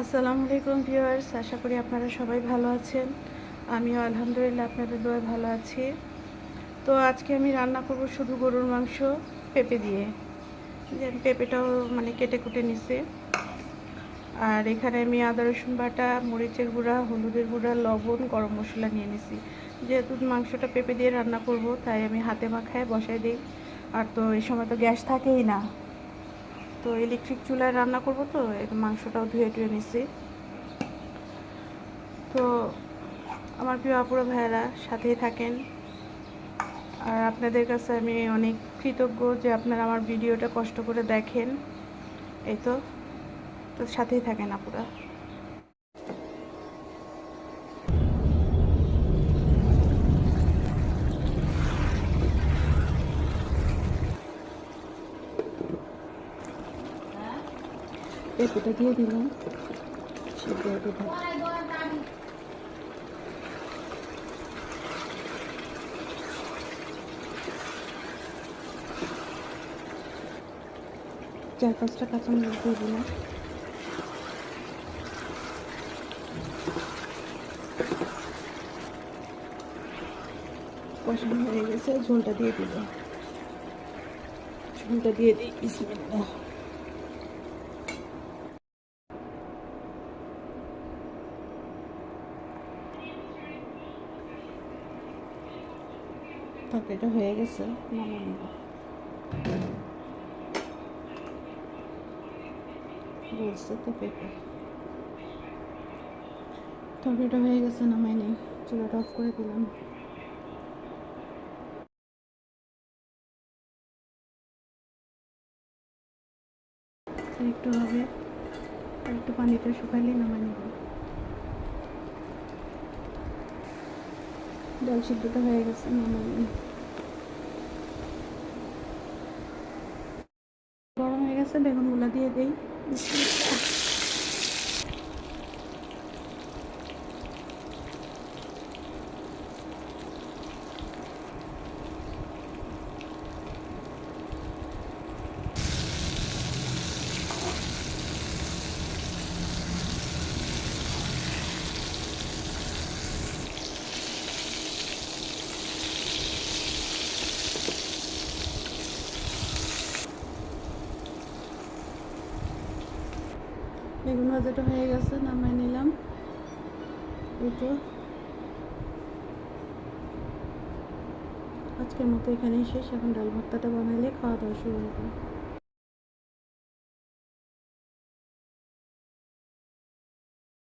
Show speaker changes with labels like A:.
A: আসসালামু আলাইকুম ভিউয়ার্স, আশা করি আপনারা সবাই ভালো আছেন। আমিও আলহামদুলিল্লাহ আপনাদের দোয়া ভালো আছি। তো আজকে আমি রান্না করব শুধু গরুর মাংস, পেঁপে দিয়ে। যে আমি পেঁপেটাও মানে কেটে কুটে নিছি। আর এখানে আমি আদা, রসুন বাটা, মরিচের গুঁড়া, হলুদের গুঁড়া, লবণ, গরম মশলা নিয়ে নিছি। যেহেতু মাংসটা পেঁপে দিয়ে রান্না করব, তাই আমি হাতে মাখায় বসাই দিই। আর তো এই সময় তো গ্যাস থাকেই না। তো ইলেকট্রিক চুলায় রান্না করব তো মাংসটাও ধুয়ে টুয়ে নিছি। তো আমার প্রিয় আপুরা ভাইয়েরা, সাথেই থাকেন। আর আপনাদের কাছে আমি অনেক কৃতজ্ঞ যে আপনারা আমার ভিডিওটা কষ্ট করে দেখেন। এই তো তো সাথেই থাকেন আপুরা। পেঁপেটা দিয়ে দিলাম। সিদ্ধ চার পাঁচটা কাঁচামরিচ দিয়ে দিলাম। কষানো হয়ে গেছে, ঝোলটা দিয়ে দিল ঝোলটা দিয়ে দিই, বিসমিল্লাহ। তরকারিটা হয়ে গেছে। নামিয়ে নিব বলছে তো পেঁপে। তরকারিটা হয়ে গেছে নামাই নেই। চুলাটা অফ করে দিলাম। একটু হবে একটু পানিটা শুকাইলেই নামাই নেব। ডাল সিদ্ধটা হয়ে গেছে গরম হয়ে গেছে বেগুনগুলো দিয়ে দেই। বেগুন ভাজাটা হয়ে গেছে নামাই নিলাম। এই আজকের মতো এখানেই শেষ, এখন ডাল ভর্তাটা বানাইলে খাওয়া দাওয়া শুরু হবে।